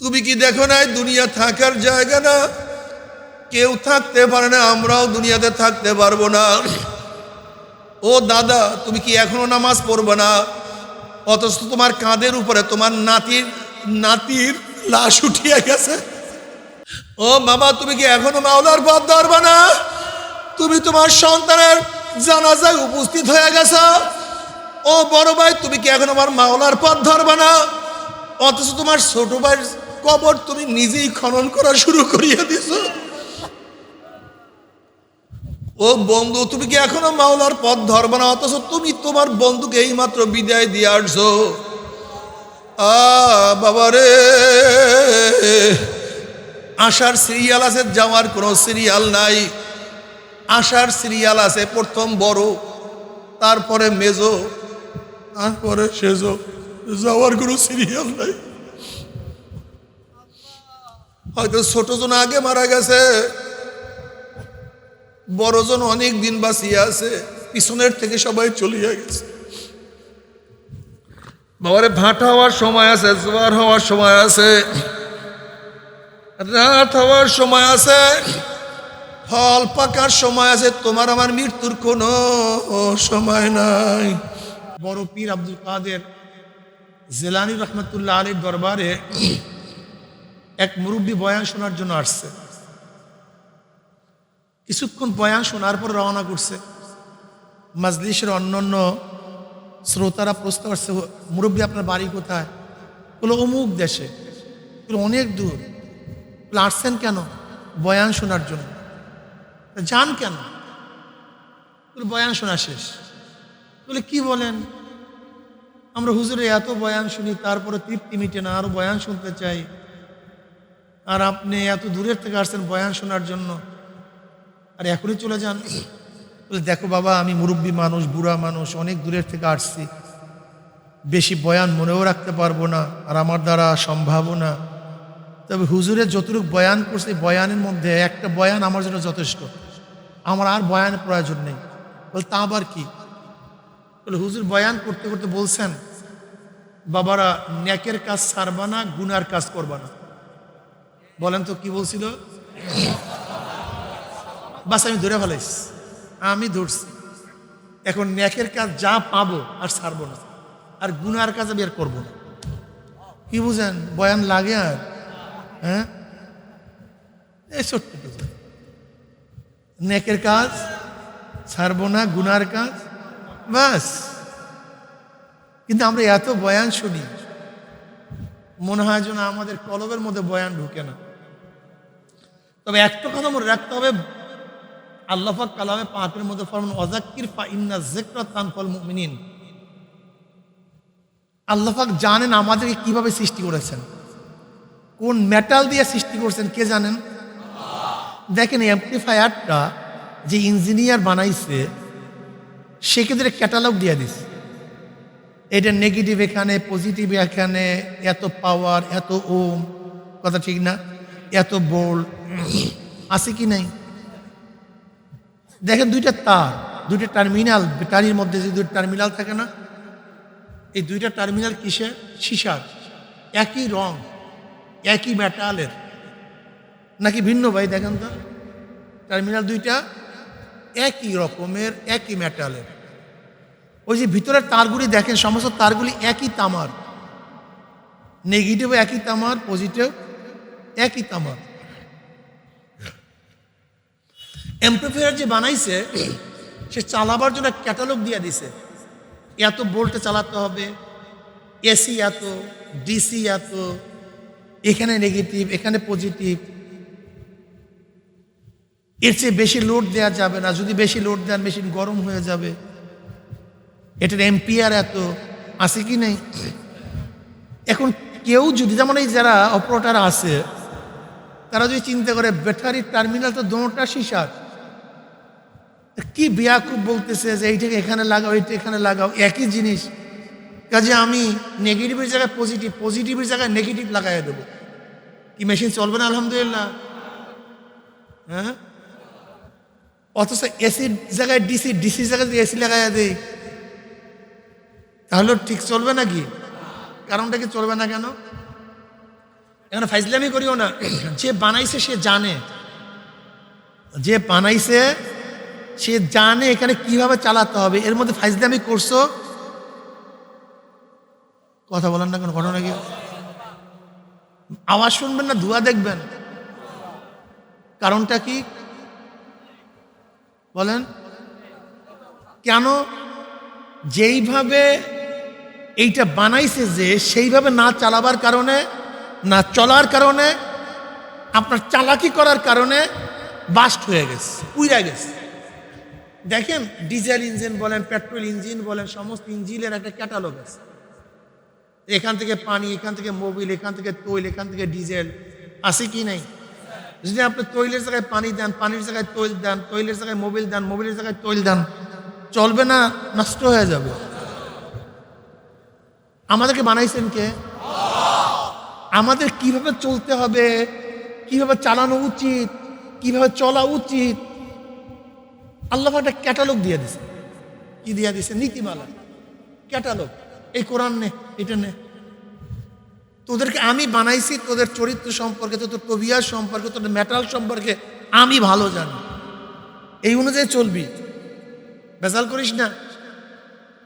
তুমি কি দেখো নাই দুনিয়া থাকার জায়গা না? কেউ থাকতে পারে না, আমরাও দুনিয়াতে থাকতে পারব না। ও দাদা, তুমি কি এখনও নামাজ পড়বে না? অথচ তোমার কাঁধের উপরে তোমার নাতির নাতির লাশ উঠিয়ে গেছে। ও মামা, তুমি কি এখনও মাওলার পথ ধরবে না? তুমি তোমার সন্তানের জানাজায় উপস্থিত হয়ে গেছ। ও বড় ভাই, তুমি কি এখন আমার মাওলার পথ ধরবে না? অথচ তোমার ছোট ভাইয়ের কবর তুমি নিজেই খনন করা শুরু করিয়ে দিছো। ও বন্ধু, তুমি কি এখনও মাওলার পথ ধরবে না? অথচ তুমি তোমার বন্ধুকে এইমাত্র বিদায় দিয়ে আসছো। আ, বাবা রে। সিরিয়াল আছে, যাওয়ার কোনো সিরিয়াল নাই। আসার সিরিয়াল আছে, প্রথম বড়, তারপরে মেজো, তারপরে সেজো, যাওয়ার কোনো সিরিয়াল নাই। হয়তো ছোটজন আগে মারা গেছে বড়জন অনেক দিন বাঁচিয়ে আছে, পিছনের থেকে সবাই চলিয়ে গেছে। বাবারে, ভাটা হওয়ার সময় আছে, জোয়ার হওয়ার সময় আছে, রাত হওয়ার সময় আছে, ফল পাকার সময় আছে, তোমার আমার মৃত্যুর কোনো সময় নাই। বড় পীর আব্দুল কাদের জেলানি রহমতুল্লাহ আলীর দরবারে এক মুরব্বী বয়ান শোনার জন্য আসছে। কিছুক্ষণ বয়ান শোনার পর রওনা করছে। মাজলিসের অন্যান্য শ্রোতারা প্রশ্ন করছে, মুরব্বী, আপনার বাড়ি কোথায়? বলো, অমুক দেশে। বলো, অনেক দূর। বলে, আসছেন কেন? বয়ান শোনার জন্য। যান কেন? বলে, বয়ান শোনা শেষ। বলে, কি বলেন? আমরা হুজুরে এত বয়ান শুনি, তারপরে তৃপ্তি মিটে না, আরও বয়ান শুনতে চাই। আর আপনি এত দূরের থেকে আসছেন বয়ান শোনার জন্য। আর এখনই চলে যান। বলে, দেখো বাবা, আমি মুরব্বী মানুষ, বুড়া মানুষ, অনেক দূরের থেকে আসছি। বেশি বয়ান মনেও রাখতে পারব না, আর আমার দ্বারা সম্ভাবও না। তবে হুজুরের যতটুকু বয়ান করছে, বয়ানের মধ্যে একটা বয়ান আমার জন্য যথেষ্ট। আমার আর বয়ানের প্রয়োজন নেই। বলে, তা আবার কি? বলে, হুজুর বয়ান করতে করতে বলছেন, বাবারা, ন্যাকের কাজ ছাড়বা না, গুনার কাজ করবা না। বলেন তো, কি বলছিল? বাস, আমি ধরে ফেলাইছি। আমি ধরছি। এখন ন্যাকের কাজ যা পাবো আর ছাড়বো না। আর গুনার কাজ আমি আর করব না। কি বুঝেন? বয়ান লাগে আর। হ্যাঁ? এই কিছু নেকের কাজ, ছাড়বো না, গুনার কাজ, বাস। কিন্তু আমরা এত বয়ান শুনি, মনে হয় যেন আমাদের কলবের মধ্যে বয়ান ঢুকে না। তবে একটা কথা মনে রাখতে হবে। আল্লাহাক কালামে পাকের মধ্যে ফরমান অজাক্কির ফা ইন্না জেকরা তানফল মুমিনিন। আল্লাহাক জানেন আমাদেরকে কীভাবে সৃষ্টি করেছেন। কোন মেটাল দিয়ে সৃষ্টি করছেন, কে জানেন? দেখেন অ্যাম্পলিফায়ারটা যে ইঞ্জিনিয়ার বানাইছে সেক্ষেত্রে ক্যাটালগ দিয়ে দিছে। এটা নেগেটিভ এখানে পজিটিভ এখানে, এত পাওয়ার এত ওম কথা ঠিক না? এত বোল্ড আছে কি নাই? দেখেন দুইটা তার, দুইটা টার্মিনাল ব্যাটারির মধ্যে যে দুইটা টার্মিনাল থাকে না, এই দুইটা টার্মিনাল কিসের? সিসার। একই রং, একই মেটালের নাকি ভিন্ন ভাই দেখেন তো? টার্মিনাল দুইটা একই রকমের, একই মেটালের ওই যে ভিতরের তারগুলি দেখেন, সমস্ত তারগুলি একই তামার। নেগেটিভ একই তামার পজিটিভ একই তামার। এমপ্লিফায়ার যে বানাইছে, সে চালাবার জন্য ক্যাটালগ দিয়ে দিছে। এত বোল্টে চালাতে হবে এসি এত ডিসি এত, এখানে নেগেটিভ এখানে পজিটিভ এর চেয়ে বেশি লোড দেওয়া যাবে না। যদি বেশি লোড দেন মেশিন গরম হয়ে যাবে। এটার এম্পিয়ার এত, আছে কি নেই? এখন কেউ যদি, যেমন এই যারা অপারেটার আছে তারা যদি চিন্তা করে, ব্যাটারির টার্মিনাল তো দোনোটা সিসার কি বিয়াকুব বলতেছে যে এইটাকে এখানে লাগাও, এইটা এখানে লাগাও, একই জিনিস। কাজে আমি নেগেটিভের জায়গায় পজিটিভ পজিটিভের জায়গায় নেগেটিভ লাগাই দেবো। কি মেশিন চলবে না, আলহামদুলিল্লাহ? হ্যাঁ? অথচ এসির জায়গায় ডিসি ডিসি জায়গায় যদি এসি লাগাই দেয় তাহলে ঠিক চলবে নাকি? কারণটা কি চলবে না কেন? এখানে ফাইজলামি করিও না। যে বানাইছে সে জানে। যে বানাইছে সে জানে এখানে কীভাবে চালাতে হবে। এর মধ্যে ফাইজলামি করছ? কথা বলেন না কোনো ঘটনা কি আওয়াজ শুনবেন না, ধোয়া দেখবেন। কারণটা কি? বলেন। কেন? যেইভাবে এইটা বানাইছে যে, সেইভাবে না চালাবার কারণে না চলার কারণে, আপনার চালাকি করার কারণে বাস্ট হয়ে গেছে, উইরা গেছে। দেখেন, ডিজেল ইঞ্জিন বলেন, পেট্রোল ইঞ্জিন বলেন, সমস্ত ইঞ্জিনের একটা ক্যাটালগ আছে। এখান থেকে পানি, এখান থেকে মোবিল, এখান থেকে তৈল, এখান থেকে ডিজেল আছে কি নাই? যদি আপনি তৈলের জায়গায় পানি দেন, পানির জায়গায় তৈল দেন, তৈলের জায়গায় মোবিল দেন, মোবিলের জায়গায় তৈল দেন, চলবে না, নষ্ট হয়ে যাবে। আমাদেরকে বানাইছেন কে? আমাদের কীভাবে চলতে হবে? কীভাবে চালানো উচিত? কীভাবে চলা উচিত? আল্লাহ একটা ক্যাটালগ দিয়ে দিছে কি দিয়ে দিছে নীতিমালা। ক্যাটালগ। এই কোরআন নে, এটা নে। তোদেরকে আমি বানাইছি, তোদের চরিত্র সম্পর্কে, তোদের তবিয়ার সম্পর্কে, তোদের মেটাল সম্পর্কে আমি ভালো জানি। এই অনুযায়ী চলবি। বেজাল করিস না।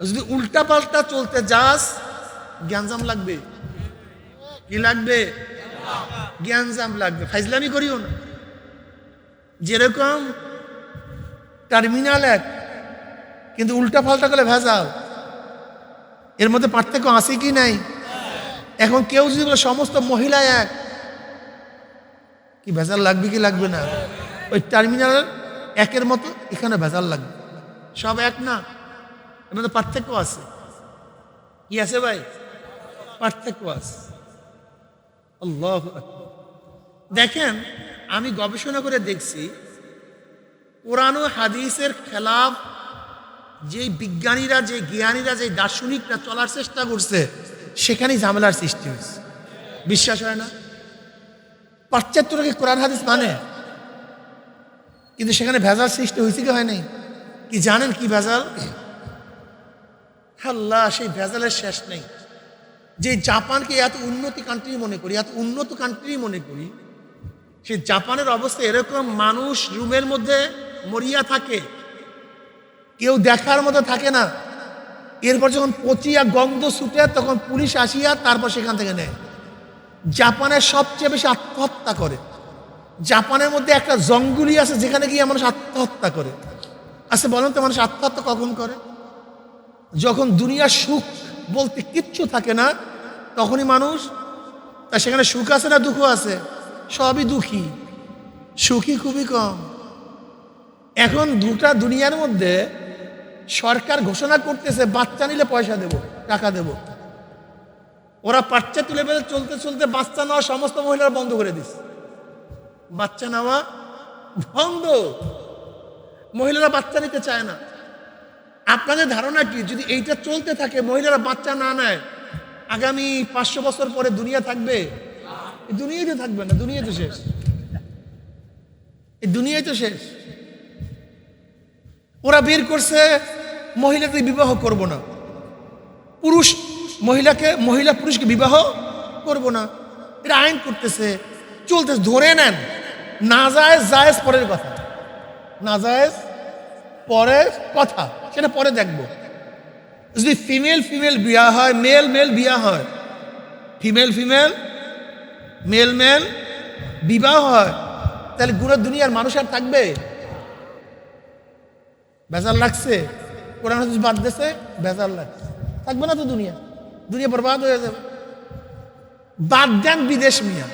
যদি উল্টা পাল্টা চলতে যাস জ্ঞানজাম লাগবে। কি লাগবে? জ্ঞানজাম লাগবে। ফাইজলামি করিও না। যেরকম টার্মিনাল এক, কিন্তু উল্টা পাল্টা করলে ভেজাল। এর মধ্যে পার্থক্য আছে কি নাই? এখন কেউ যদি বলে সমস্ত মহিলা এক, কি ভেজাল লাগবে কি লাগবে না? ওই টার্মিনাল একের মতো এখানে ভেজাল লাগবে। সব এক না? এর মধ্যে পার্থক্য আছে। কি আছে ভাই? পার্থক্য আছে। আল্লাহ দেখেন, আমি গবেষণা করে দেখছি, কোরআন হাদিসের খেলাফ যে বিজ্ঞানীরা যে জ্ঞানীরা যে দার্শনিকরা চলার চেষ্টা করছে, সেখানেই ঝামেলার সৃষ্টি হয়েছে। বিশ্বাস হয় না? পাশ্চাত্যরা কি কোরআন, হাদিস মানে? কিন্তু সেখানে ভেজাল সৃষ্টি হয়েছে কি হয় নাই? কি জানেন কি ভেজাল? আল্লাহ, সেই ভেজালের শেষ নেই। যে জাপানকে এত উন্নতি কান্ট্রি মনে করি, এত উন্নত কান্ট্রি মনে করি সেই জাপানের অবস্থা এরকম মানুষ রুমের মধ্যে মরিয়া থাকে, কেউ দেখার মতো থাকে না। এরপর যখন পচিয়া গন্ধ ছুটে, তখন পুলিশ আসিয়া তারপর সেখান থেকে নেয়। জাপানের সবচেয়ে বেশি আত্মহত্যা করে। জাপানের মধ্যে একটা জঙ্গলি আছে যেখানে গিয়ে মানুষ আত্মহত্যা করে। আচ্ছা বলেন তো মানুষ আত্মহত্যা কখন করে? যখন দুনিয়ার সুখ বলতে কিচ্ছু থাকে না তখনই মানুষ, তা সেখানে সুখ আছে না দুঃখ আছে? সবই দুঃখী। সুখী খুবই কম। এখন দুটা দুনিয়ার মধ্যে সরকার ঘোষণা করতেছে, বাচ্চা নিলে পয়সা দেব, টাকা দেব। ওরা বাচ্চা তুলে ফেলে চলতে চলতে বাচ্চা নেওয়া সমস্ত মহিলারা বন্ধ করে দিস বাচ্চা নেওয়া বন্ধ। মহিলারা বাচ্চা নিতে চায় না। আপনাদের ধারণা কি? যদি এইটা চলতে থাকে, মহিলারা বাচ্চা না নেয় আগামী পাঁচশো বছর পরে দুনিয়া থাকবে? এই দুনিয়াই তো থাকবে না দুনিয়া তো শেষ। এই দুনিয়াই তো শেষ। ওরা বের করছে মহিলাদের বিবাহ করব না। পুরুষ মহিলাকে, মহিলা পুরুষকে বিবাহ করব না। এটা আইন করতেছে, চলতেছে, ধরে নেন, না যায়, জায়েজ পরের কথা। না জায়েজ পরের কথা, সেটা পরে দেখব। যদি ফিমেল ফিমেল বিয়া হয় মেল মেল বিয়া হয় ফিমেল ফিমেল মেল মেল বিবাহ হয়, তাহলে গুরু দুনিয়ার মানুষ আর থাকবে? বেজাল লাগছে। কোরআন হাদিস বাদ দিছে বেজাল লাগছে। থাকবে না তো দুনিয়া। দুনিয়া বরবাদ হয়ে যাবে। বাদ দেন বিদেশ মিয়া।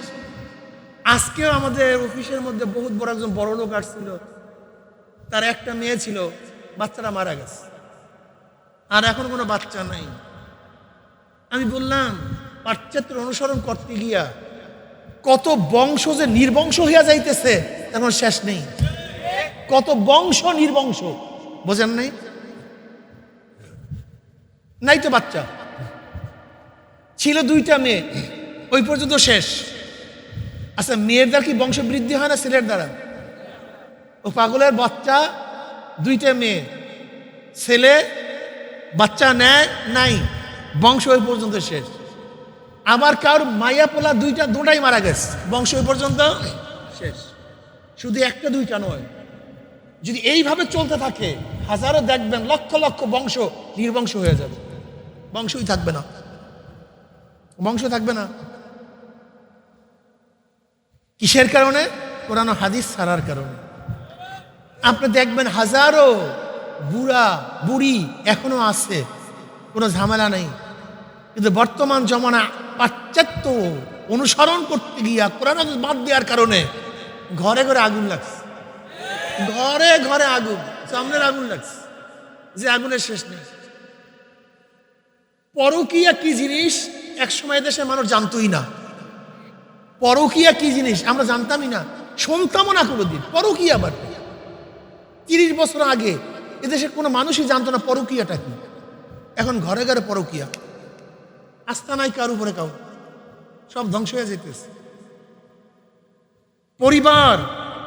আজকেও আমাদের অফিসের মধ্যে বহুত বড় একজন বড় লোক আসছিল। তার একটা মেয়ে ছিল বাচ্চারা মারা গেছে। আর এখন কোনো বাচ্চা নাই। আমি বললাম পাশ্চাত্য অনুসরণ করতে গিয়া কত বংশ যে নির্বংশ হইয়া যাইতেছে, এখন শেষ নেই। কত বংশ নির্বংশ, বোঝেন নাই? নাই তো বাচ্চা। ছিল দুইটা মেয়ে, ওই পর্যন্ত শেষ। আচ্ছা মেয়ের দ্বারা কি বংশ বৃদ্ধি হয় না ছেলের দ্বারা? ও পাগলের বাচ্চা, দুইটা মেয়ে, ছেলে বাচ্চা নেয় নাই, বংশ ওই পর্যন্ত শেষ। আবার কার মাইয়া পোলা দুইটা দুটাই মারা গেছে, বংশ ওই পর্যন্ত শেষ। শুধু একটা দুইটা নয়, যদি এইভাবে চলতে থাকে, হাজারো দেখবেন লক্ষ লক্ষ বংশ নির্বংশ হয়ে যাবে। বংশই থাকবে না। বংশ থাকবে না। কিসের কারণে? কোরআন হাদিস ছাড়ার কারণে। আপনি দেখবেন হাজারো বুড়া, বুড়ি এখনও আছে, কোনো ঝামেলা নেই। কিন্তু বর্তমান জমানা পাশ্চাত্য অনুসরণ করতে গিয়া কোরআন বাদ দেওয়ার কারণে ঘরে ঘরে আগুন লাগছে। ঘরে ঘরে আগুন, সামনের আগুন লাগছে, যে আগুনের শেষ নেই। পরকিয়া কি জিনিস? এক সময় দেশে মানুষ জানতোই না। পরকিয়া কি জিনিস? আমরা জানতামই না। শুনতামও না কোনোদিন। পরকিয়া আবার। তিরিশ বছর আগে এদেশে কোনো মানুষই জানতো না পরকিয়াটা কি। এখন ঘরে ঘরে পরকিয়া। আস্থা নাই কার উপরে কাউ সব ধ্বংস হয়ে যেতেছে পরিবার,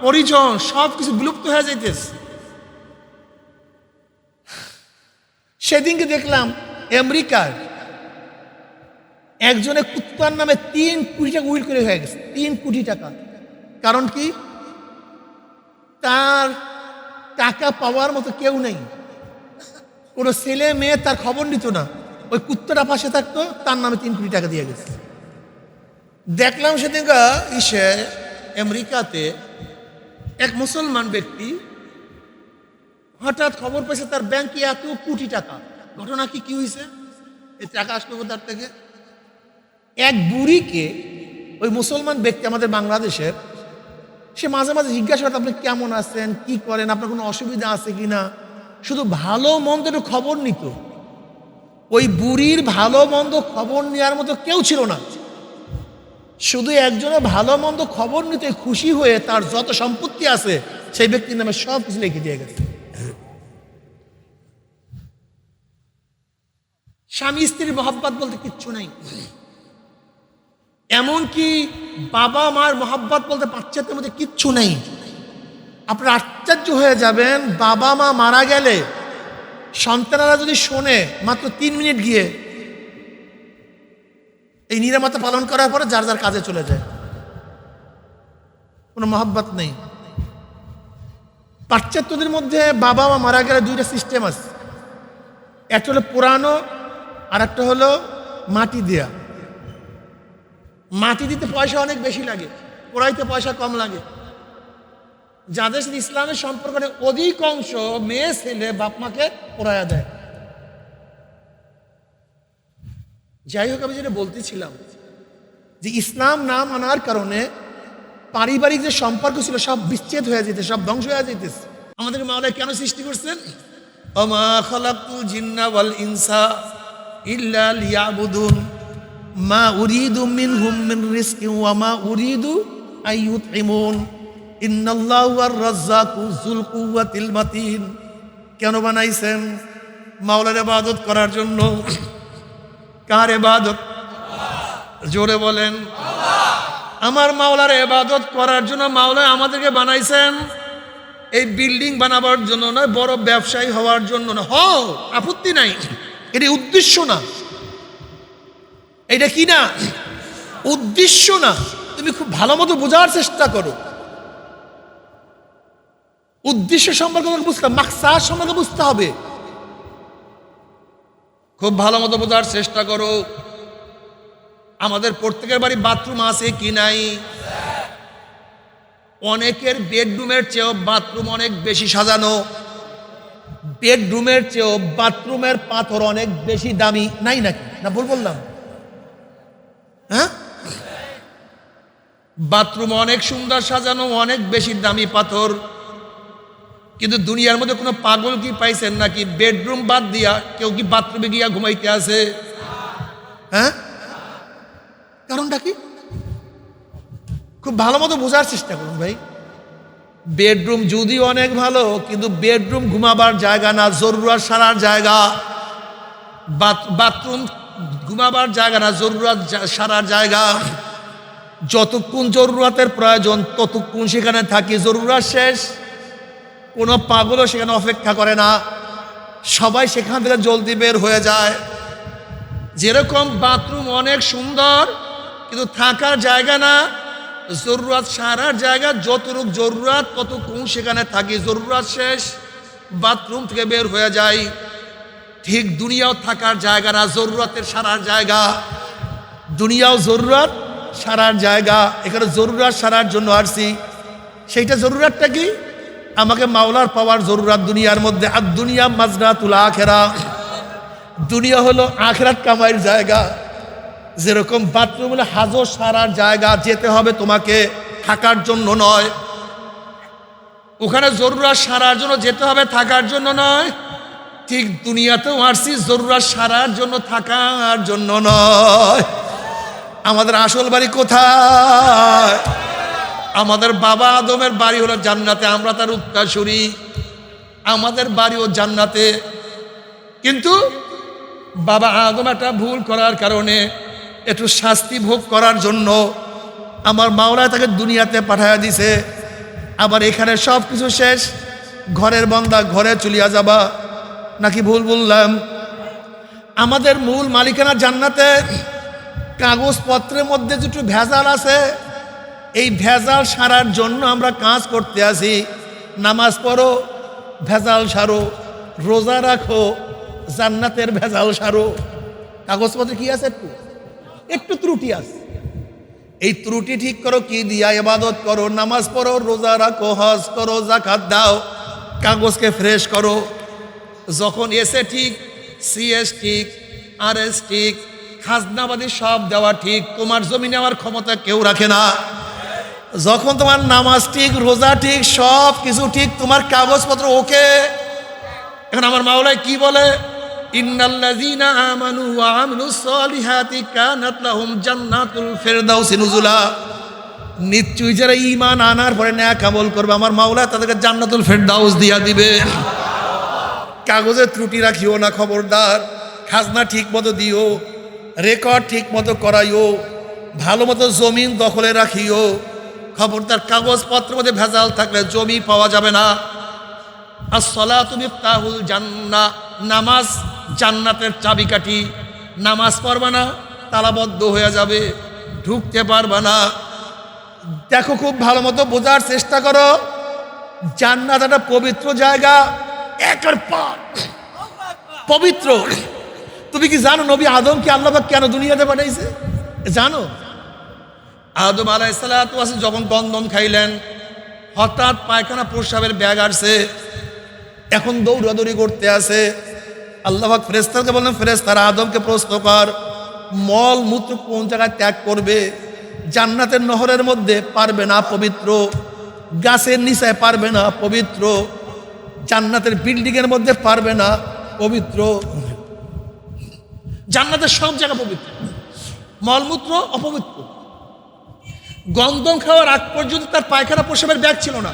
পরিজন সব কিছু বিলুপ্ত হয়ে যাইতেছে। সেদিনকে দেখলাম আমেরিকার একজনের কুত্তার নামে তিন কোটি টাকা উইল করে হয়ে গেছে। তিন কোটি টাকা। কারণ কি? তার টাকা পাওয়ার মতো কেউ নেই। কোনো ছেলে মেয়ে তার খবর নিত না। ওই কুত্তটা পাশে থাকতো, তার নামে তিন কোটি টাকা দিয়ে গেছে। দেখলাম সেদিনকা ইসে আমেরিকাতে এক মুসলমান ব্যক্তি হঠাৎ খবর পেয়েছে তার ব্যাংকে এত কোটি টাকা। ঘটনা কি কি হয়েছে? এই টাকা আসলো তার থেকে? এক বুড়িকে ওই মুসলমান ব্যক্তি আমাদের বাংলাদেশের সে মাঝে মাঝে জিজ্ঞাসা করতো আপনি কেমন আছেন? কি করেন? আপনার কোনো অসুবিধা আছে কি না শুধু ভালো মন্দ একটু খবর নিত। ওই বুড়ির ভালো মন্দ খবর নেওয়ার মতো কেউ ছিল না। শুধু একজনের ভালো মন্দ খবর নিতে খুশি হয়ে তার যত সম্পত্তি আছে, সেই ব্যক্তির নামে সব কিছু লিখে দিয়ে গেছে। স্বামী স্ত্রীর মহাব্বত বলতে কিচ্ছু নেই। এমনকি বাবা মার মহাব্বত বলতে বাচ্চাদের মধ্যে কিচ্ছু নেই। আপনারা আশ্চর্য হয়ে যাবেন, বাবা মা মারা গেলে সন্তানেরা যদি শোনে মাত্র তিন মিনিট গিয়ে, এই নিরাপত্তা পালন করার পরে যার যার কাজে চলে যায়। কোনো মহাব্বত নেই। পাশ্চাত্যদের মধ্যে বাবা মা মারা গেলে দুইটা সিস্টেম আছে। একটা হলো পুরানো আর একটা হলো মাটি দেয়া। মাটি দিতে পয়সা অনেক বেশি লাগে, পোড়াইতে পয়সা কম লাগে। যাদের সাথে ইসলামের সম্পর্ক অধিকাংশ মেয়ে, ছেলে, বাপ মাকে পোড়ায়া দেয়। যাই হোক, আমি যেটা বলতেছিলাম যে ইসলাম না মানার কারণে পারিবারিক যে সম্পর্ক ছিল সব বিচ্ছেদ হয়ে যেতে, সব ধ্বংস হয়ে যেতেছে আমাদের মাওলায় কেন সৃষ্টি করছেন? অমা খলাকুল জিন্না ইনসা ইল্লা লিয়াবুদুন। মা উরিদু মিনহুম মিন রিজকি ওয়া মা উরিদু আইয়ুতইমুন ইন্নাল্লাহু আর রাজ্জাকু যুল কুওয়াতিল মাতিন। কেন বানাইছেন? মাওলার ইবাদত করার জন্য। কার ইবাদত? জোরে বলেন। আমার মাওলার ইবাদত করার জন্য মাওলা আমাদেরকে বানাইছেন। এই বিল্ডিং বানাবার জন্য নয়, বড় ব্যবসায়ী হওয়ার জন্য না হ আপত্তি নাই। এটি উদ্দেশ্য না। এটা কি না? উদ্দেশ্য না। তুমি খুব ভালো মতো বোঝার চেষ্টা করো। উদ্দেশ্য সম্পর্কে তোমাকে বুঝতে হবে, মাকসাদ সম্পর্কে বুঝতে হবে। খুব ভালো মতো বোঝার চেষ্টা করো। আমাদের প্রত্যেকের বাড়ি বাথরুম আছে কি নাই? অনেকের বেডরুমের চেয়েও বাথরুম অনেক বেশি সাজানো। বেডরুমের চেয়েও বাথরুমের পাথর অনেক বেশি দামি। নাই নাকি? না, ভুল বললাম। হ্যাঁ? বাথরুম অনেক সুন্দর, সাজানো অনেক বেশি দামি পাথর। কিন্তু দুনিয়ার মধ্যে কোনো পাগল কি পাইছেন নাকি? বেডরুম বাদ দিয়া কেউ কি বাথরুমে গিয়া ঘুমাইতে আছে? হ্যাঁ? কারণটা কি? খুব ভালো মতো বোঝার চেষ্টা করুন ভাই। বেডরুম যদিও অনেক ভালো, কিন্তু বেডরুম ঘুমাবার জায়গা না, জরুরাত সারার জায়গা। বাথরুম ঘুমাবার জায়গা না, জরুরাত সারার জায়গা। যতক্ষণ জরুরাতের প্রয়োজন, ততক্ষণ সেখানে থাকি। জরুরাত শেষ, কোনো পাগলও সেখানে অপেক্ষা করে না। সবাই সেখান থেকে জলদি বের হয়ে যায়। যেরকম বাথরুম অনেক সুন্দর, কিন্তু থাকার জায়গা না। জরুরাত সারার জায়গা, যতটুক জরুরাত, ততক্ষণ সেখানে থাকি। জরুরাত শেষ, বাথরুম থেকে বের হয়ে যায় ঠিক দুনিয়াও থাকার জায়গা না, জরুরতের সারার জায়গা। দুনিয়াও জরুরত, সারার জায়গা। এখানে জরুরত সারার জন্য আসছি। সেইটা জরুরতটা কি? আমাকে মাওলার পাওয়ার জরুরত দুনিয়ার মধ্যে। আর দুনিয়া মাজরা তুলা আখেরা। দুনিয়া হলো আখরাত কামাইয়ের জায়গা। যেরকম বাথরুম হলো হাজর সারার জায়গা, যেতে হবে তোমাকে থাকার জন্য নয়। ওখানে জরুরত সারার জন্য যেতে হবে, থাকার জন্য নয়। ঠিক দুনিয়াতেও আসছি, জরুরত সারার জন্য থাকার জন্য নয়। আমাদের আসল বাড়ি কোথায়? আমাদের বাবা আদমের বাড়ি হলো জান্নাতে, আমরা তার উত্তাসুরি আমাদের বাড়িও জান্নাতে। কিন্তু বাবা আদম একটা ভুল করার কারণে, একটু শাস্তি ভোগ করার জন্য আমার মাওলায় তাকে দুনিয়াতে পাঠায় দিছে। আবার এখানে সব কিছু শেষ, ঘরের বন্দা ঘরে চলিয়া যাবা। নাকি ভুল বললাম? আমাদের মূল মালিকানা জান্নাতে কাগজপত্রের মধ্যে যেটু ভেজাল আছে, এই ভেজাল সারার জন্য আমরা কাজ করতে আসি। নামাজ পড়ো, ভেজাল সারো, রোজা রাখো, জান্নাতের ভেজাল সারো। কাগজপত্রে কি আছে একটু? একটু ত্রুটি আছে। এই ত্রুটি ঠিক করো, কি দিয়া ইবাদত করো? নামাজ পড়ো, রোজা রাখো, হজ করো জাকাত দাও, কাগজকে ফ্রেশ করো। যখন এসে ঠিক সিএস ঠিক, আর এস ঠিক, খাজনাবাদী সব দেওয়া ঠিক, তোমার জমি নেওয়ার ক্ষমতা কেউ রাখে না। যখন তোমার নামাজ ঠিক, রোজা ঠিক, সব কিছু ঠিক, তোমার কাগজপত্র ওকে। এখন আমার মাওলায় কি বলে? নিশ্চয়ই যারা ইমান আনার পরে ন্যাক আমল করবে, আমার মাওলা তাদেরকে জান্নাতুল ফেরদাউস দিয়া দিবে। কাগজে ত্রুটি রাখিও না, খবরদার। খাজনা ঠিক মতো দিও, রেকর্ড ঠিক মতো করাইও ভালো মতো জমিন দখলে রাখিও। খবরদার, কাগজপত্র মধ্যে ভেজাল থাকলে জমি পাওয়া যাবে না। আর সলা তুমি তাহুল জান্না নামাজ জান্নাতের চাবিকাঠি। নামাজ পড়বা না, তালাবদ্ধ হয়ে যাবে, ঢুকতে পারবা না। দেখো, খুব ভালো মতো বোঝার চেষ্টা করো। জান্নাত একটা পবিত্র জায়গা একের পর। পবিত্র। তুমি কি জানো নবী আদমকে আল্লাহ পাক কেন দুনিয়াতে পাঠাইছে? জানো? আদম আলাইসালাম যখন গন্ধম খাইলেন, হঠাৎ পায়খানা প্রস্রাবের ব্যাগ আসছে। এখন দৌড়াদৌড়ি করতে আছে। আল্লাহ ফেরেস্তারকে বললেন ফেরেস্তারা আদমকে প্রশ্ন কর, মল মূত্র কোন জায়গায় ত্যাগ করবে? জান্নাতের নহরের মধ্যে পারবে না পবিত্র, গাছের নিচায় পারবে না পবিত্র জান্নাতের বিল্ডিংয়ের মধ্যে পারবে না, পবিত্র জান্নাতের সব জায়গা পবিত্র। মলমূত্র অপবিত্র। গন্ধম খাওয়ার আগ পর্যন্ত তার পায়খানা প্রসাবের ব্যাগ ছিল না।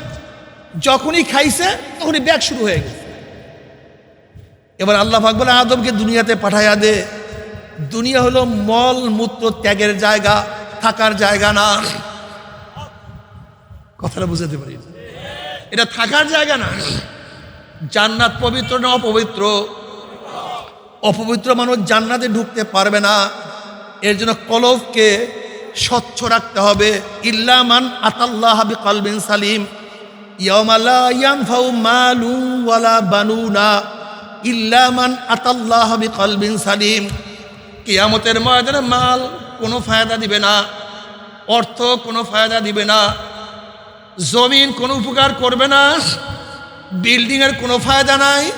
যখনই খাইছে, তখনই ব্যাগ শুরু হয়ে গেছে। এবার আল্লাহ বলে, আদমকে দুনিয়াতে পাঠাইয়া দে। দুনিয়া হলো মল মূত্র ত্যাগের জায়গা, থাকার জায়গা না। কথাটা বুঝাতে পারি এটা থাকার জায়গা না। জান্নাত পবিত্র না অপবিত্র? অপবিত্র মানুষ জান্নাতে ঢুকতে পারবে না। এর জন্য কলবকে স্বচ্ছ রাখতে হবে। ইল্লামান আতাল্লাহ বি কলবিন সালিম ইল্লামান আতাল্লাহ কলবিন সালিম। কিয়ামতের ময়দানে মাল কোনো ফায়দা দিবে না। অর্থ কোনো ফায়দা দিবে না। জমিন কোনো উপকার করবে না। বিল্ডিংয়ের কোনো ফায়দা নাই।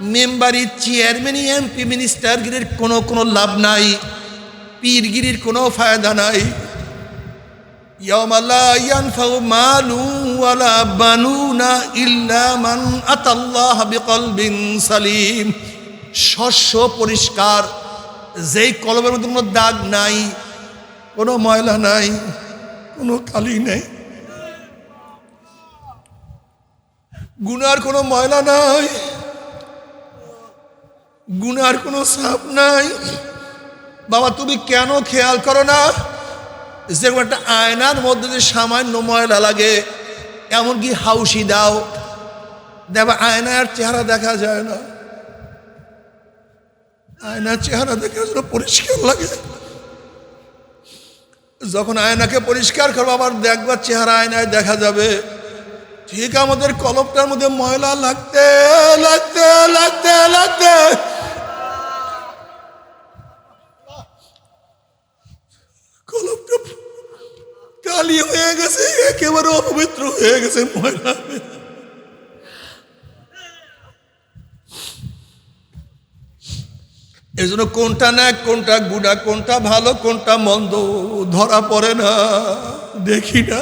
মেম্বারি চেয়ারম্যানই এমপি মিনিস্টারগিরির কোনো কোনো লাভ নাই। পীরগিরির কোনো ফায়দা নাই। সালিম। শস্য পরিষ্কার, যেই কলমের মধ্যে কোনো দাগ নাই, কোনো ময়লা নাই, কোনো কালি নাই। গুনার কোনো ময়লা নাই। গুনার কোনো সাপ নাই। বাবা, তুমি কেন খেয়াল করো না? যেরকম একটা আয়নার মধ্যে যে সামান্য ময়লা লাগে, এমনকি হাউসি দাও। দেখবা, আয়নার চেহারা দেখা যায় না। আয়না চেহারা দেখে পরিষ্কার লাগে। যখন আয়নাকে পরিষ্কার করব, আবার দেখবার চেহারা আয়নায় দেখা যাবে। ঠিক আমাদের কলপটার মধ্যে ময়লা লাগতে লাগতে লাগতে লাগতে। হয়ে গেছে, একেবারে হয়ে গেছে ময়লা। কোনটা না কোনটা কোনটা ভালো, কোনটা মন্দ, ধরা পড়ে না। দেখি না।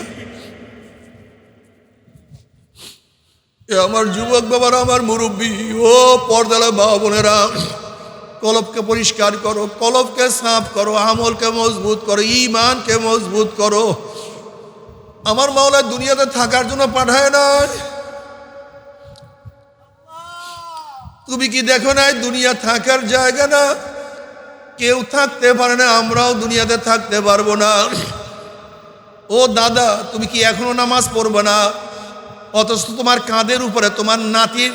আমার যুবক বাবার, আমার মুরব্বী, ও পর্দালা মা বোনেরা কলবকে পরিষ্কার করো কলবকে সাফ করো, আমলকে মজবুত করো ইমানকে মজবুত করো। আমার মাওলা দুনিয়াতে থাকার জন্য পাঠায় নাই। তুমি কি দেখো নাই দুনিয়া থাকার জায়গা না? কেউ থাকতে পারে না, আমরাও দুনিয়াতে থাকতে পারব না। ও দাদা, তুমি কি এখনও নামাজ পড়বে না? অথচ তোমার কাঁধের উপরে তোমার নাতির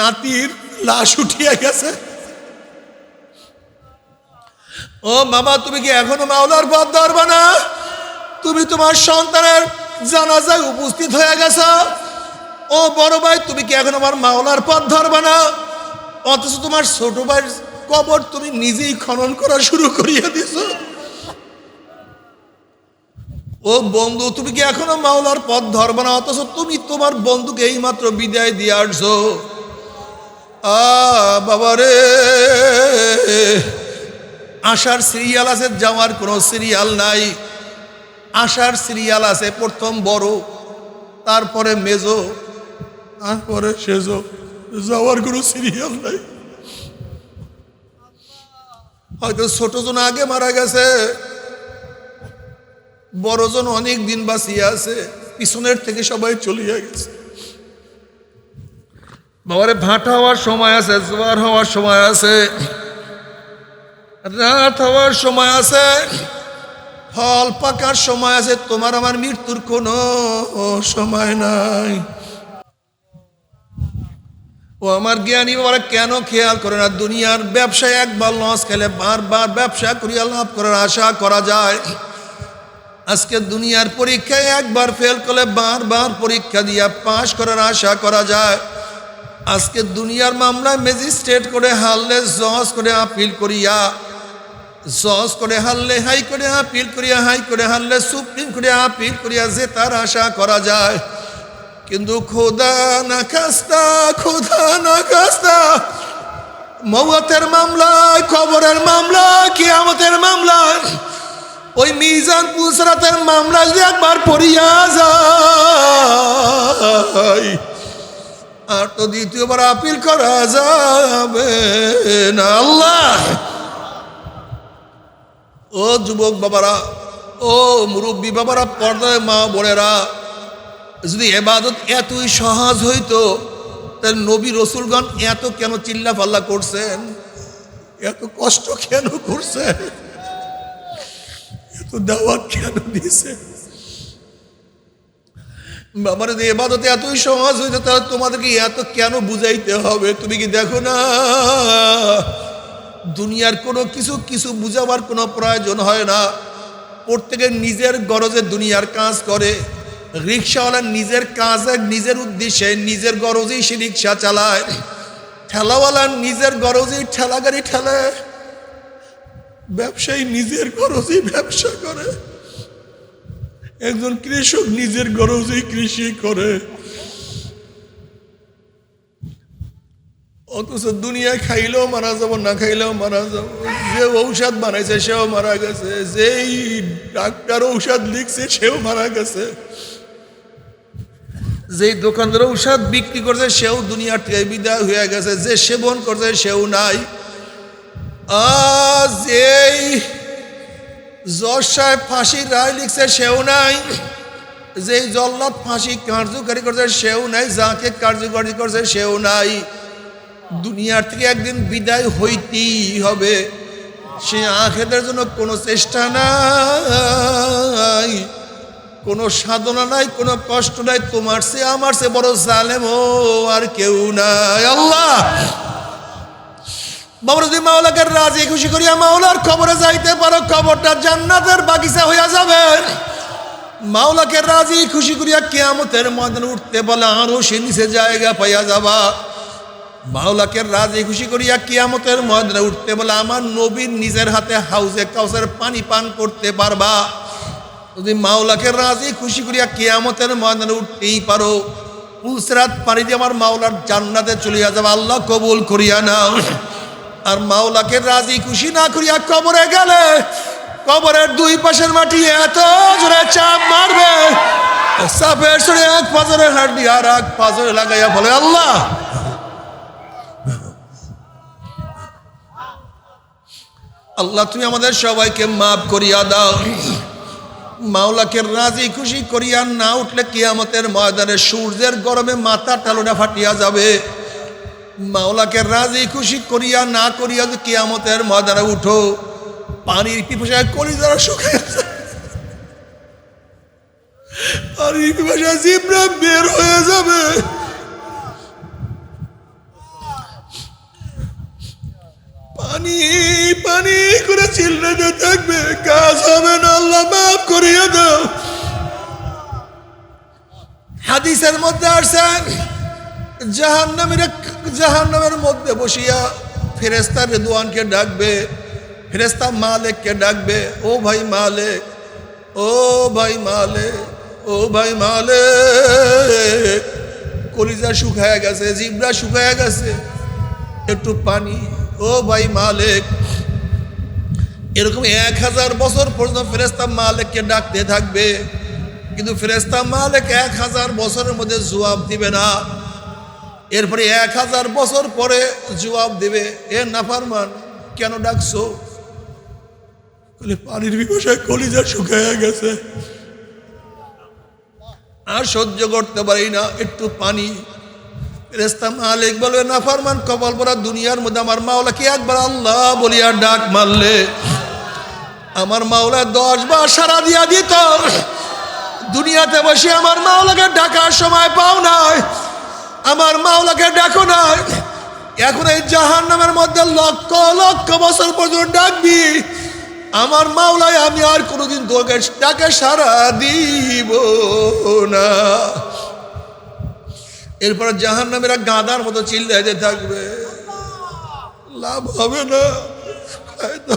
নাতির লাশ উঠিয়ে গেছে। ও বাবা তুমি কি এখনও মাওলার পথ ধরবে না? তুমি তোমার সন্তানের জানাজায় উপস্থিত হয়ে গেছ। ও বড় ভাই, তুমি কি এখন আমার মাওলার পথ ধরবে না? অথচ তোমার ছোট ভাইয়ের কবর তুমি নিজেই খনন করা শুরু করিয়ে দিছ। ও বন্ধু, তুমি কি এখনও মাওলার পথ ধরবে না? অথচ তুমি তোমার বন্ধুকে এইমাত্র বিদায় দিয়ে আসছো। আ, বাবা রে। আসার সিরিয়াল আছে, যাওয়ার কোনো সিরিয়াল নাই। আসার সিরিয়াল আছে, প্রথম বড়, তারপরে মেজো, তারপরে সেজো। যাওয়ার কোনো সিরিয়াল নাই। হয়তো ছোট জন আগে মারা গেছে। বড়জন অনেক দিন বাঁচিয়ে আছে, পিছনের থেকে সবাই চলিয়ে গেছে। বাবারে, ভাটা হওয়ার সময় আছে, জোয়ার হওয়ার সময় আছে, রাত হওয়ার সময় আছে, ফল পাকার সময় আছে, তোমার আমার মৃত্যুর কোনো সময় নাই। ও আমার জ্ঞানী বাবারা, কেন খেয়াল করে না, দুনিয়ার ব্যবসায় একবার লস খেলে বারবার ব্যবসা করিয়া লাভ করার আশা করা যায়। আজকে দুনিয়ার পরীক্ষায় একবার ফেল করলে বারবার পরীক্ষা দিয়া পাশ করার আশা করা যায়। আজকে দুনিয়ার মামলায় ম্যাজিস্ট্রেট করে হারলে জজ করে আপিল করিয়া, জজ করে হারলে হাই করে আপিল করিয়া হাই করে হারলে সুপ্রিম করে আপিল করিয়া যে তার আশা করা যায়। কিন্তু খোদা না খাস্তা খোদা না খাস্তা মৌয়াতের মামলায় খবরের মামলা কিয়ামতের মামলায় ওই মিজান পুসরাতের মামলা যদি একবার পড়িয়া যায়, আর তো দ্বিতীয়বার আপিল করা যাবে না। আল্লাহ! ও যুবক বাবারা, ও মুরব্বী বাবারা, পর্দায় মা বোনেরা, যদি এবাদত এতই সহজ হইতো, তাহলে নবী রসুলগণ এত কেন চিল্লা পাল্লা করছেন? এত কষ্ট কেন করছেন? এত দাওয়াত কেন দিয়েছে? বাবার যদি এবাদত এতই সহজ হইতো তাহলে তোমাদেরকে এত কেন বুঝাইতে হবে? তুমি কি দেখো না? দুনিয়ার কোনো কিছু কিছু বুঝাবার কোনো প্রয়োজন হয় না। প্রত্যেকের নিজের গরজে দুনিয়ার কাজ করে। রিক্সাওয়ালা নিজের কাজে, নিজের উদ্দেশ্যে, নিজের গরজেই সে রিক্সা চালায়। ঠেলাওয়ালা নিজের গরজেই ঠেলা গাড়ি ঠেলে। ব্যবসায়ী নিজের গরজেই ব্যবসা করে। একজন কৃষক নিজের গরজেই কৃষি করে। অথচ দুনিয়ায় খাইলেও মারা যাব, না খাইলেও মারা যাব। যে ঔষধ বানাইছে, সেও মারা গেছে। যেই ডাক্তার ঔষধ লিখছে, সেও মারা গেছে। যেই দোকানদার ঔষধ বিক্রি করছে, সেও দুনিয়ার থেকে বিদায় হয়ে গেছে। যে সেবন করছে, সেও নাই। আজ এই জজ সাহেব ফাঁসির রায় লিখছে, সেও নাই। যেই জল্লাদ ফাঁসি কার্যকারী করছে, সেও নাই। যাকে কার্যকারী করছে, সেও নাই। দুনিয়ার থেকে একদিন বিদায় হইতেই হবে। সে আখেদের জন্য কোনো চেষ্টা নাই, কোনো সাধনা নাই, কোনো কষ্ট নাই। তোমার সে আমার সে বড় জালেম ও আর কেউ নাই। আল্লাহ! বাবা যদি মাওলাকে রাজি, খুশি করিয়া মাওলার খবরে যাইতে পারো খবরটা জান্নাতের বাগিচা হইয়া যাবে। মাওলাকে রাজি, খুশি করিয়া কেয়ামতের ময়দানে উঠতে বলে আরও সে নিচে জায়গা পাইয়া যাবা। মাওলাকে রাজি, খুশি করিয়া কিয়ামতের ময়দানে উঠতে বলে আমার নবীর নিজের হাতে হাউজে কাউসের পানি পান করতে পারবা। যদি মাওলাকে রাজি, খুশি করিয়া কিয়ামতের ময়দানে উঠতেই পারো। পুলসরাত পানি দিয়ে আমার মাওলার জান্নাতে চলিয়া যাবা। আল্লাহ কবুল করিয়া নাও। আর মাওলাকে রাজি খুশি না করিয়া কবরে গেলে, কবরের দুই পাশের মাটি এত জোরে চাপ মারবে। এক এক লাগাইয়া বলে, আল্লাহ! আল্লাহ, তুমি আমাদের সবাইকে মাফ করিয়া দাও। মাওলাকে রাজি খুশি করিয়া না উঠলে কিয়ামতের ময়দানে সূর্যের গরমে মাথা টালোটা ফাটিয়া যাবে। মাওলাকে রাজি, খুশি করিয়া না করিয়া যদি কিয়ামতের ময়দানে উঠো, পানির পিপাসায় করি যারা যায়। পানির পিপাসায় জিব্রা বের হয়ে যাবে পানি পানি করে চিল্লাতে থাকবে, কাজ হবে না, আল্লাহ মাফ করিয়া দাও হাদিসের মধ্যে আসছেন জাহান্নামের জাহান্নামের মধ্যে বসিয়া ফেরেস্তা রেদুয়ানকে ডাকবে ফেরেস্তা মালেককে ডাকবে, ও ভাই মালেক, ও ভাই মালে ও ভাই মালে কলিজা শুকায় গেছে, জিবরা শুকায় গেছে, একটু পানি, ও ভাই মালিক। এরকম এক হাজার বছর পর্যন্ত ফেরেস্তা মালিককে ডাকতে থাকবে, কিন্তু ফেরেস্তা মালেক এক হাজার বছরের মধ্যে জবাব দিবে না। এরপরে এক হাজার বছর পরে জবাব দিবে, এ নাফারমান, কেন ডাকছো? পানির বিকশায় কলিজা শুকায় গেছে। আর সহ্য করতে পারি না, একটু পানি। ফেরেস্তা মালিক বলবে না ফারমান কপাল পরা দুনিয়ার মধ্যে আমার মাওলা কি একবার আল্লাহ বলিয়া ডাক মারলে, আমার মাওলা দশ বার সারা দিয়া দিত। দুনিয়াতে বসে আমার মাওলাকে ডাকার সময় পাও নাই। আমার মাওলাকে ডাকো না এখন এই জাহান নামের মধ্যে লক্ষ লক্ষ বছর পর্যন্ত ডাকবি। আমার মাওলায় আমি আর কোনোদিন তোকে ডাকে সারা দিব না। এরপর জাহান নামেরা গাঁদার মতো চিল্লাইতে থাকবে। লাভ হবে না। হবে না।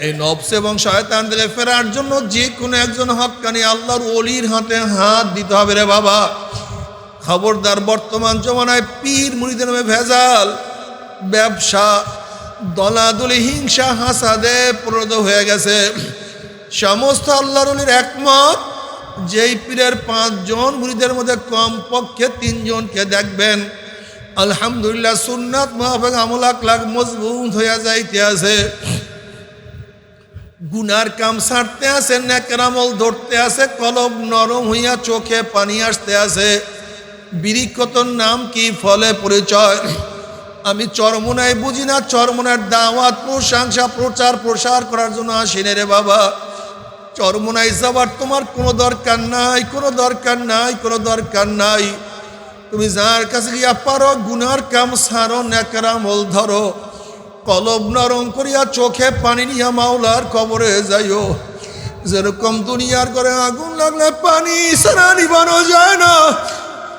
এই নফস এবং শয়তান থেকে ফেরার জন্য যে কোনো একজন হকানি আল্লাহর অলির হাতে হাত দিতে হবে রে বাবা। খবরদার বর্তমান জমানায় পীর মুড়িদের নামে ভেজাল, ব্যবসা, দলাদলি, হিংসা, হাসাদে পরিণত হয়ে গেছে। সমস্ত আল্লাহর অলির একমত, যেই পীরের পাঁচজন মুড়িদের মধ্যে কমপক্ষে তিনজনকে দেখবেন। আলহামদুলিল্লাহ সুন্নাত মহাফেক আমল লাখ মজবুত হইয়া যাইতে আছে গুনার কাম ছাড়তে আছে নেকরামল ধরতে আছে, কলব নরম হইয়া চোখে পানি আসতে আছে। বিরিক্ষতর নাম কি? ফলে পরিচয়। আমি চরমনায় বুঝি না, চরমনার দাওয়াত, প্রশংসা, প্রচার, প্রসার করার জন্য আসিনে রে বাবা। চরমনায় যাবার তোমার কোনো দরকার নাই, কোনো দরকার নাই, কোনো দরকার নাই। তুমি যার কাছে গিয়া পারো, গুনার কাম সারো নেকরামল ধরো। কলব নরম করিয়া চোখে পানি নিয়া মাওলার কবরে যাইও। যেরকম দুনিয়ার করে আগুন লাগলে পানি সারা নিবানো যায় না।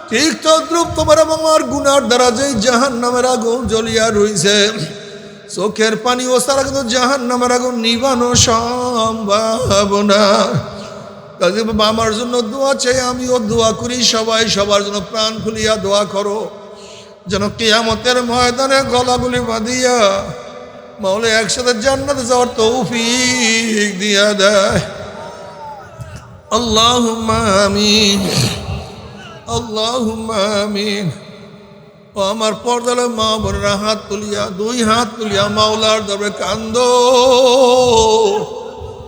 ঠিক তদ্রুপ তোমার এবং আমার গুনার দ্বারা যেই জাহান নামের আগুন জ্বলিয়া রইছে, চোখের পানি ও সারা কিন্তু জাহান নামের আগুন নিবানো সম্ভব না। আমার জন্য দোয়া চাই, আমিও দোয়া করি, সবাই সবার জন্য প্রাণ খুলিয়া দোয়া করো। যেন কেয়ামতের ময়দানে গলাগুলি বাঁধিয়া মাওলে একসাথে জান্নাতে যাওয়ার তৌফিক দিয়া দেয়। আল্লাহ আমিন। আল্লাহুম্মা আমিন। ও আমার পর্দালে মা বোনেরা, হাত তুলিয়া, দুই হাত তুলিয়া মাওলার দরবারে কান্দো।